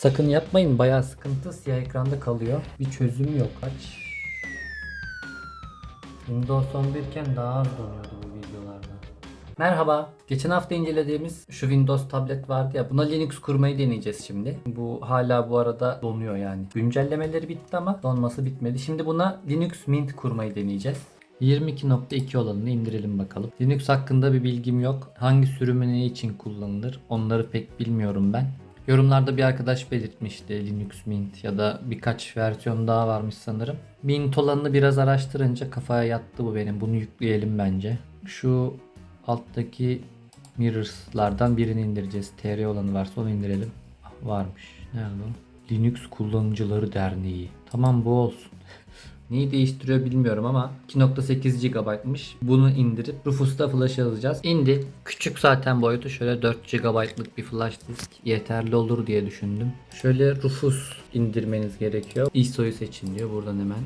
Sakın yapmayın bayağı sıkıntı siyah ekranda kalıyor. Bir çözüm yok. Aç. Windows 11 iken daha az donuyordu bu videolarda. Merhaba. Geçen hafta incelediğimiz şu Windows tablet vardı ya buna Linux kurmayı deneyeceğiz şimdi. Bu hala bu arada donuyor yani. Güncellemeleri bitti ama donması bitmedi. Şimdi buna Linux Mint kurmayı deneyeceğiz. 22.2 olanını indirelim bakalım. Linux hakkında bir bilgim yok. Hangi sürümü ne için kullanılır onları pek bilmiyorum ben. Yorumlarda bir arkadaş belirtmişti Linux Mint ya da birkaç versiyon daha varmış sanırım. Mint olanını biraz araştırınca kafaya yattı bu benim. Bunu yükleyelim bence. Şu alttaki mirrors'lardan birini indireceğiz. TR olanı varsa onu indirelim. Ah, varmış. Nerede o? Linux Kullanıcıları Derneği. Tamam bu olsun. Neyi değiştiriyor bilmiyorum ama 2.8 GB'mış. Bunu indirip Rufus'ta flash yazacağız. İndi. Küçük zaten boyutu. Şöyle 4 GB'lık bir flash disk yeterli olur diye düşündüm. Şöyle Rufus indirmeniz gerekiyor. ISO'yu seçin diyor buradan hemen.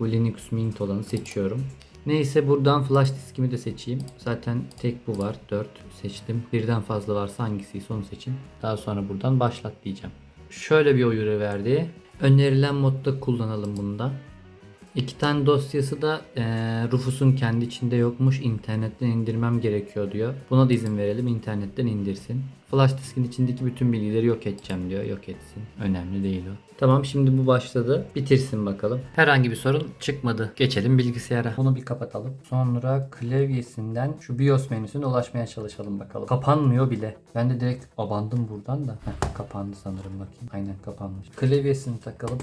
Bu Linux Mint olanı seçiyorum. Neyse buradan flash diskimi de seçeyim. Zaten tek bu var. 4 seçtim. Birden fazla varsa hangisiyse onu seçin. Daha sonra buradan başlat diyeceğim. Şöyle bir uyarı verdi. Önerilen modda kullanalım bunu da. İki tane dosyası da eee, Rufus'un kendi içinde yokmuş. İnternetten indirmem gerekiyor diyor. Buna da izin verelim. internetten indirsin. Flash diskin içindeki bütün bilgileri yok edeceğim diyor. Yok etsin. Önemli değil o. Tamam şimdi bu başladı. Bitirsin bakalım. Herhangi bir sorun çıkmadı. Geçelim bilgisayara. Bunu bir kapatalım. Sonra klavyesinden şu BIOS menüsüne ulaşmaya çalışalım bakalım. Kapanmıyor bile. Ben de direkt abandım buradan da. Heh, kapandı sanırım bakayım. Aynen kapanmış. Klavyesini takalım.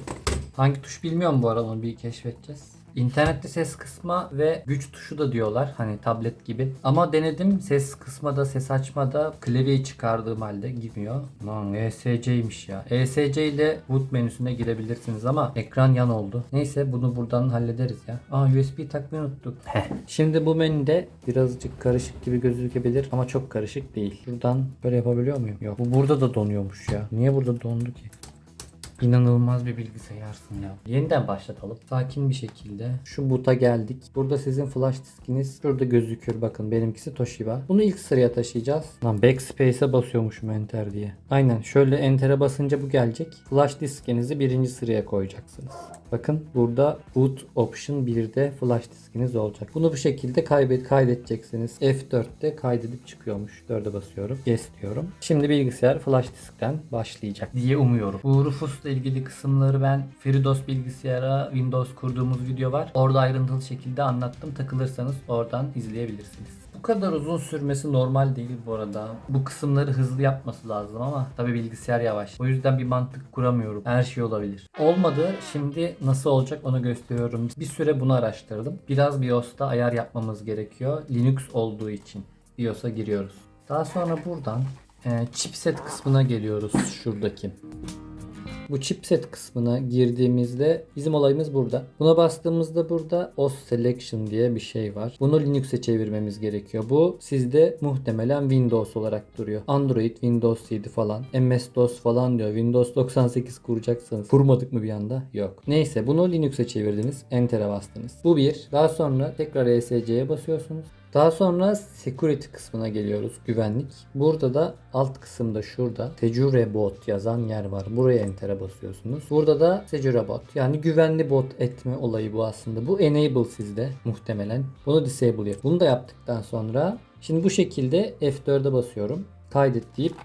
Hangi tuş bilmiyorum bu arada onu bir keşfedeceğiz. İnternette ses kısma ve güç tuşu da diyorlar hani tablet gibi. Ama denedim ses kısmada ses açmada klavyeyi çıkardığım halde girmiyor. Lan ESC'ymiş ya. ESC ile boot menüsüne girebilirsiniz ama ekran yan oldu. Neyse bunu buradan hallederiz ya. Aa USB takmayı unuttuk. Heh. Şimdi bu menüde birazcık karışık gibi gözükebilir ama çok karışık değil. Şuradan böyle yapabiliyor muyum? Yok. Bu burada da donuyormuş ya. Niye burada dondu ki? İnanılmaz bir bilgisayarsın ya. Yeniden başlatalım. Sakin bir şekilde. Şu buta geldik. Burada sizin flash diskiniz şurada gözüküyor. Bakın benimkisi Toshiba. Bunu ilk sıraya taşıyacağız. Lan backspace'e basıyormuşum enter diye. Aynen şöyle enter'e basınca bu gelecek. Flash diskinizi birinci sıraya koyacaksınız. Bakın burada boot option 1'de flash diskiniz olacak. Bunu bu şekilde kaybet kaydedeceksiniz. F4'te kaydedip çıkıyormuş. 4'e basıyorum. Yes diyorum. Şimdi bilgisayar flash diskten başlayacak diye umuyorum. Bu Rufus'la ilgili kısımları ben FreeDOS bilgisayara Windows kurduğumuz video var. Orada ayrıntılı şekilde anlattım. Takılırsanız oradan izleyebilirsiniz. Bu kadar uzun sürmesi normal değil bu arada. Bu kısımları hızlı yapması lazım ama tabi bilgisayar yavaş. O yüzden bir mantık kuramıyorum. Her şey olabilir. Olmadı. Şimdi nasıl olacak onu gösteriyorum. Bir süre bunu araştırdım. Biraz BIOS'ta ayar yapmamız gerekiyor. Linux olduğu için. BIOS'a giriyoruz. Daha sonra buradan e, chipset kısmına geliyoruz şuradaki. Bu chipset kısmına girdiğimizde bizim olayımız burada. Buna bastığımızda burada OS Selection diye bir şey var. Bunu Linux'e çevirmemiz gerekiyor. Bu sizde muhtemelen Windows olarak duruyor. Android, Windows 7 falan, MS-DOS falan diyor. Windows 98 kuracaksanız. Kurmadık mı bir anda? Yok. Neyse bunu Linux'e çevirdiniz. Enter'e bastınız. Bu bir. Daha sonra tekrar ESC'ye basıyorsunuz. Daha sonra security kısmına geliyoruz. Güvenlik. Burada da alt kısımda şurada Secure Bot yazan yer var. Buraya enter'e basıyorsunuz. Burada da Secure Bot. Yani güvenli bot etme olayı bu aslında. Bu enable sizde muhtemelen. Bunu disable yap. Bunu da yaptıktan sonra şimdi bu şekilde F4'e basıyorum. Kaydet deyip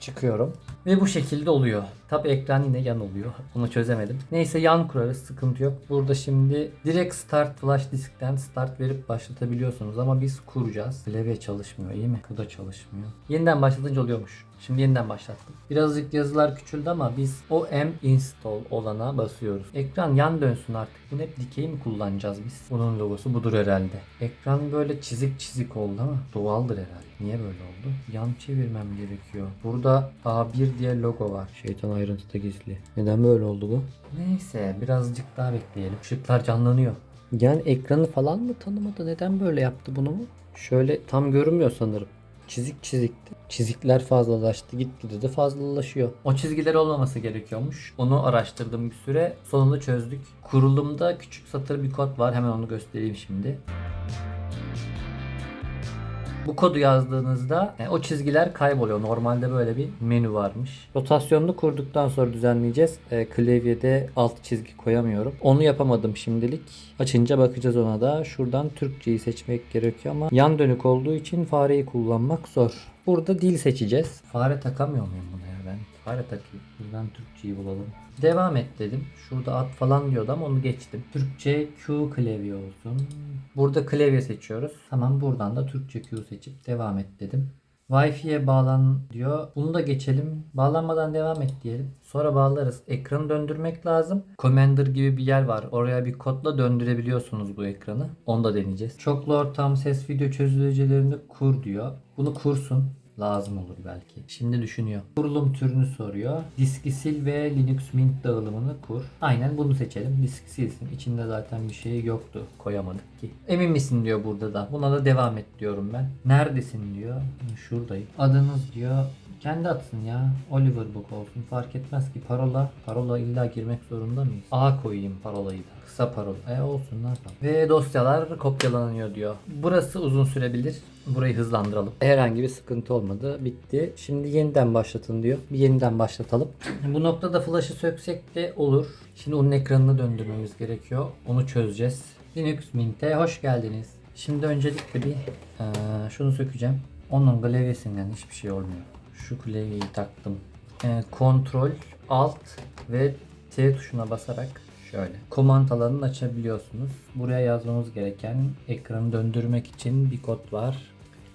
çıkıyorum. Ve bu şekilde oluyor. Tabi ekran yine yan oluyor. Onu çözemedim. Neyse yan kurarız. Sıkıntı yok. Burada şimdi direkt start flash diskten start verip başlatabiliyorsunuz. Ama biz kuracağız. Klavye çalışmıyor iyi mi? Bu da çalışmıyor. Yeniden başlatınca oluyormuş. Şimdi yeniden başlattım. Birazcık yazılar küçüldü ama biz o M install olana basıyoruz. Ekran yan dönsün artık. Bunu hep dikey mi kullanacağız biz? Bunun logosu budur herhalde. Ekran böyle çizik çizik oldu ama doğaldır herhalde. Niye böyle oldu? Yan çevirmem gerekiyor. Burada A1 diye logo var. Şeytan ayrıntıda gizli. Neden böyle oldu bu? Neyse birazcık daha bekleyelim. Işıklar canlanıyor. Yani ekranı falan mı tanımadı? Neden böyle yaptı bunu mu? Şöyle tam görünmüyor sanırım. Çizik çizikti. Çizikler fazlalaştı. Gitgide de fazlalaşıyor. O çizgiler olmaması gerekiyormuş. Onu araştırdım bir süre. Sonunda çözdük. Kurulumda küçük satır bir kod var. Hemen onu göstereyim şimdi. Bu kodu yazdığınızda e, o çizgiler kayboluyor. Normalde böyle bir menü varmış. Rotasyonunu kurduktan sonra düzenleyeceğiz. E, klavyede alt çizgi koyamıyorum. Onu yapamadım şimdilik. Açınca bakacağız ona da. Şuradan Türkçeyi seçmek gerekiyor ama yan dönük olduğu için fareyi kullanmak zor. Burada dil seçeceğiz. Fare takamıyor muyum buna takayım. Buradan Türkçeyi bulalım. Devam et dedim. Şurada at falan diyordu ama onu geçtim. Türkçe Q klavye olsun. Burada klavye seçiyoruz. Tamam buradan da Türkçe Q seçip devam et dedim. Wi-Fi'ye bağlan diyor. Bunu da geçelim. Bağlanmadan devam et diyelim. Sonra bağlarız. Ekranı döndürmek lazım. Commander gibi bir yer var. Oraya bir kodla döndürebiliyorsunuz bu ekranı. Onu da deneyeceğiz. Çoklu ortam ses video çözülücülerini kur diyor. Bunu kursun. Lazım olur belki. Şimdi düşünüyor. Kurulum türünü soruyor. Diski sil ve Linux Mint dağılımını kur. Aynen bunu seçelim. Disk silsin. İçinde zaten bir şey yoktu. Koyamadık ki. Emin misin diyor burada da. Buna da devam et diyorum ben. Neredesin diyor. Şuradayım. Adınız diyor. Kendi atsın ya. Oliver Book olsun. Fark etmez ki parola. Parola illa girmek zorunda mıyız? A koyayım parolayı da. Kısa parola. E olsun ne yapalım. Ve dosyalar kopyalanıyor diyor. Burası uzun sürebilir. Burayı hızlandıralım. Herhangi bir sıkıntı olmadı. Bitti. Şimdi yeniden başlatın diyor. Bir yeniden başlatalım. Bu noktada flash'ı söksek de olur. Şimdi onun ekranını döndürmemiz gerekiyor. Onu çözeceğiz. Linux Mint'e hoş geldiniz. Şimdi öncelikle bir eee, şunu sökeceğim. Onun klavyesinden hiçbir şey olmuyor. Şu klavyeyi taktım. Eee, Ctrl, Alt ve T tuşuna basarak şöyle komand alanını açabiliyorsunuz. Buraya yazmamız gereken ekranı döndürmek için bir kod var.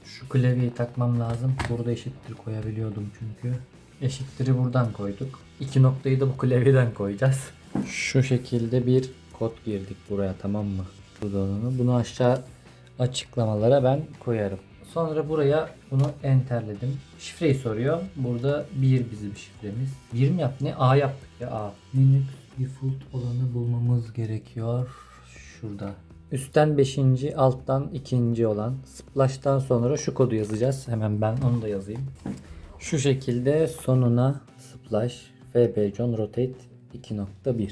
Şu klavyeyi takmam lazım. Burada eşittir koyabiliyordum çünkü. Eşittir'i buradan koyduk. İki noktayı da bu klavyeden koyacağız. Şu şekilde bir kod girdik buraya tamam mı? Bunu aşağı açıklamalara ben koyarım. Sonra buraya bunu enterledim. Şifreyi soruyor. Burada 1 bizim şifremiz. 1 mi yaptık? Ne? A yaptık ya A. Linux default olanı bulmamız gerekiyor. Şurada. Üstten 5. alttan 2. olan splash'tan sonra şu kodu yazacağız. Hemen ben onu da yazayım. Şu şekilde sonuna splash fbjon rotate 2.1.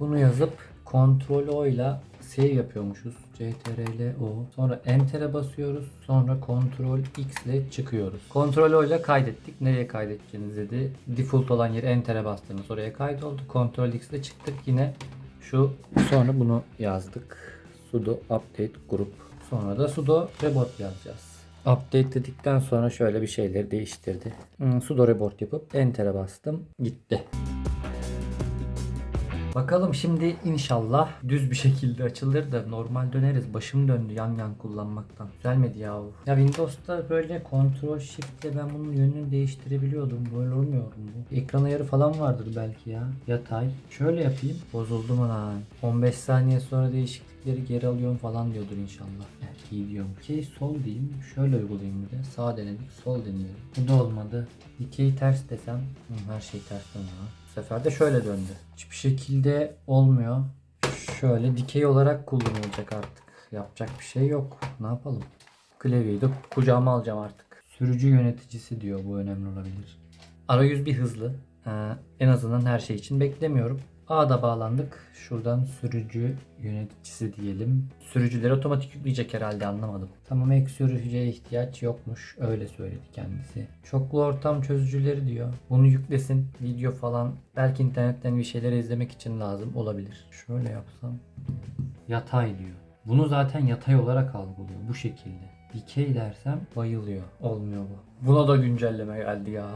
Bunu yazıp Ctrl O ile save yapıyormuşuz. CTRL O. Sonra Enter'e basıyoruz. Sonra Ctrl X ile çıkıyoruz. Ctrl O ile kaydettik. Nereye kaydedeceğiniz dedi. Default olan yere Enter'e bastınız. Oraya kaydoldu. Ctrl X ile çıktık. Yine şu sonra bunu yazdık. sudo update group. Sonra da sudo rebot yazacağız. Update dedikten sonra şöyle bir şeyleri değiştirdi. Hmm, sudo rebot yapıp enter'e bastım. Gitti. Bakalım şimdi inşallah düz bir şekilde açılır da normal döneriz. Başım döndü yan yan kullanmaktan. Düzelmedi ya. Ya Windows'ta böyle Ctrl Shift ile ben bunun yönünü değiştirebiliyordum. Böyle olmuyor mu bu? Ekran ayarı falan vardır belki ya. Yatay. Şöyle yapayım. Bozuldum ana. 15 saniye sonra değişiklikleri geri alıyorum falan diyordur inşallah. Eh, iyi diyorum ki sol diyeyim. Şöyle uygulayayım bir de. Sağ denedik. Sol deneyelim. Bu da olmadı. Dikeyi ters desem. Hı, her şey ters dönüyor. Bu sefer de şöyle döndü. Hiçbir şekilde olmuyor. Şöyle dikey olarak kullanılacak artık. Yapacak bir şey yok. Ne yapalım? Klavyeyi de kucağıma alacağım artık. Sürücü yöneticisi diyor. Bu önemli olabilir. Arayüz bir hızlı. Ee, en azından her şey için beklemiyorum. A'da bağlandık. Şuradan sürücü yöneticisi diyelim. Sürücüleri otomatik yükleyecek herhalde anlamadım. Tamam ek sürücüye ihtiyaç yokmuş. Öyle söyledi kendisi. Çoklu ortam çözücüleri diyor. Bunu yüklesin. Video falan. Belki internetten bir şeyler izlemek için lazım olabilir. Şöyle yapsam. Yatay diyor. Bunu zaten yatay olarak algılıyor. Bu şekilde. Dikey dersem bayılıyor. Olmuyor bu. Buna da güncelleme geldi ya.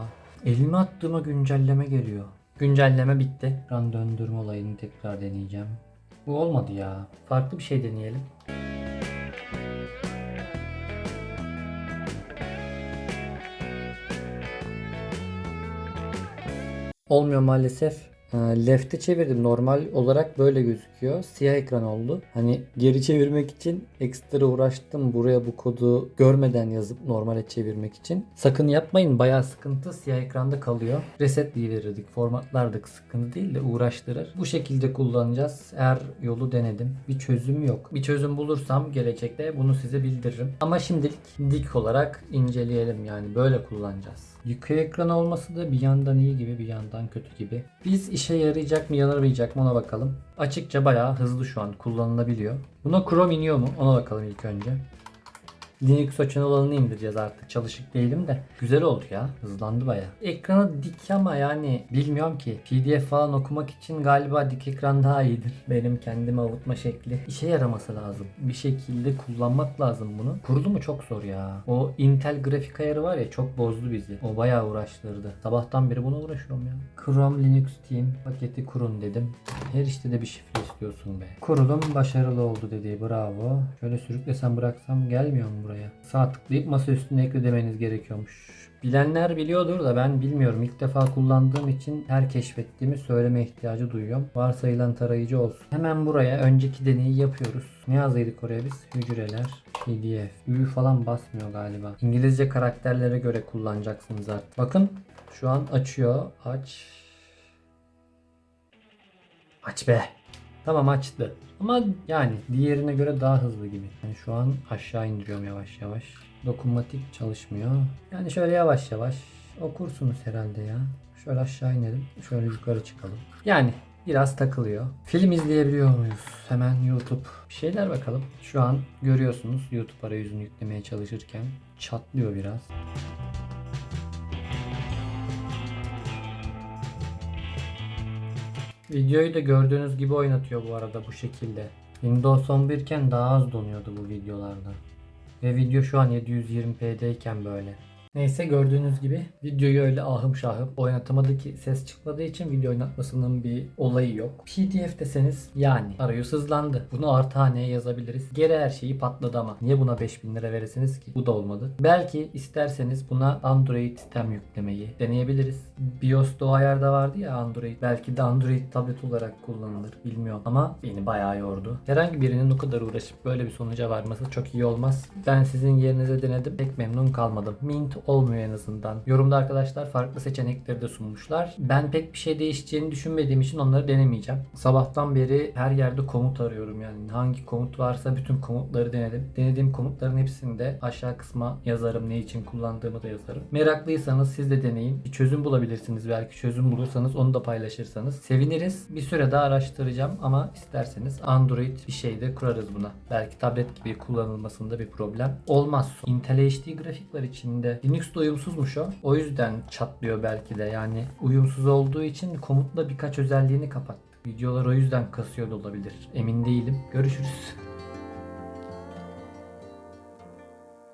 Elime attığıma güncelleme geliyor. Güncelleme bitti. Ekran döndürme olayını tekrar deneyeceğim. Bu olmadı ya. Farklı bir şey deneyelim. Olmuyor maalesef. Ee, Left'e çevirdim. Normal olarak böyle gözüküyor. Siyah ekran oldu. Hani geri çevirmek için ekstra uğraştım. Buraya bu kodu görmeden yazıp normale çevirmek için. Sakın yapmayın. Bayağı sıkıntı. Siyah ekranda kalıyor. Resetleyiverirdik. Formatlardık. Sıkıntı değil de uğraştırır. Bu şekilde kullanacağız. Her yolu denedim. Bir çözüm yok. Bir çözüm bulursam gelecekte bunu size bildiririm. Ama şimdilik dik olarak inceleyelim yani. Böyle kullanacağız. Yıkay ekranı olması da bir yandan iyi gibi bir yandan kötü gibi. Biz işe yarayacak mı yaramayacak mı ona bakalım. Açıkça bayağı hızlı şu an kullanılabiliyor. Buna Chrome iniyor mu ona bakalım ilk önce. Linux açan olanını indireceğiz artık. Çalışık değilim de. Güzel oldu ya. Hızlandı baya. Ekranı dik ama yani bilmiyorum ki. PDF falan okumak için galiba dik ekran daha iyidir. Benim kendimi avutma şekli. İşe yaraması lazım. Bir şekilde kullanmak lazım bunu. Kurulu mu çok zor ya. O Intel grafik ayarı var ya çok bozdu bizi. O bayağı uğraştırdı. Sabahtan beri buna uğraşıyorum ya. Chrome Linux Team paketi kurun dedim. Her işte de bir şifre istiyorsun be. Kurulum başarılı oldu dedi. Bravo. Şöyle sürüklesem bıraksam gelmiyor mu buraya? Sağ tıklayıp masa üstüne ekle demeniz gerekiyormuş. Bilenler biliyordur da ben bilmiyorum. İlk defa kullandığım için her keşfettiğimi söyleme ihtiyacı duyuyorum. Varsayılan tarayıcı olsun. Hemen buraya önceki deneyi yapıyoruz. Ne yazıyorduk oraya biz? Hücreler, PDF. Ü falan basmıyor galiba. İngilizce karakterlere göre kullanacaksınız artık. Bakın şu an açıyor. Aç. Aç be. Tamam açtı. Ama yani diğerine göre daha hızlı gibi. Yani şu an aşağı indiriyorum yavaş yavaş. Dokunmatik çalışmıyor. Yani şöyle yavaş yavaş okursunuz herhalde ya. Şöyle aşağı inelim. Şöyle yukarı çıkalım. Yani biraz takılıyor. Film izleyebiliyor muyuz? Hemen YouTube. Bir şeyler bakalım. Şu an görüyorsunuz YouTube arayüzünü yüklemeye çalışırken çatlıyor biraz. Videoyu da gördüğünüz gibi oynatıyor bu arada bu şekilde. Windows 11 iken daha az donuyordu bu videolarda. Ve video şu an 720p'deyken böyle. Neyse gördüğünüz gibi videoyu öyle ahım şahım oynatamadı ki ses çıkmadığı için video oynatmasının bir olayı yok. PDF deseniz yani arayüz hızlandı. Bunu artı haneye yazabiliriz. Geri her şeyi patladı ama niye buna 5000 lira veresiniz ki? Bu da olmadı. Belki isterseniz buna Android sistem yüklemeyi deneyebiliriz. BIOS'ta o ayarda vardı ya Android. Belki de Android tablet olarak kullanılır. Bilmiyorum ama beni bayağı yordu. Herhangi birinin o kadar uğraşıp böyle bir sonuca varması çok iyi olmaz. Ben sizin yerinize denedim. Pek memnun kalmadım. Mint olmuyor en azından. Yorumda arkadaşlar farklı seçenekleri de sunmuşlar. Ben pek bir şey değişeceğini düşünmediğim için onları denemeyeceğim. Sabahtan beri her yerde komut arıyorum yani. Hangi komut varsa bütün komutları denedim. Denediğim komutların hepsini de aşağı kısma yazarım. Ne için kullandığımı da yazarım. Meraklıysanız siz de deneyin. Bir çözüm bulabilirsiniz. Belki çözüm bulursanız onu da paylaşırsanız seviniriz. Bir süre daha araştıracağım ama isterseniz Android bir şey de kurarız buna. Belki tablet gibi kullanılmasında bir problem olmaz. Intel HD grafik içinde. Linux da uyumsuzmuş o. O yüzden çatlıyor belki de. Yani uyumsuz olduğu için komutla birkaç özelliğini kapattı. Videolar o yüzden kasıyor da olabilir. Emin değilim. Görüşürüz.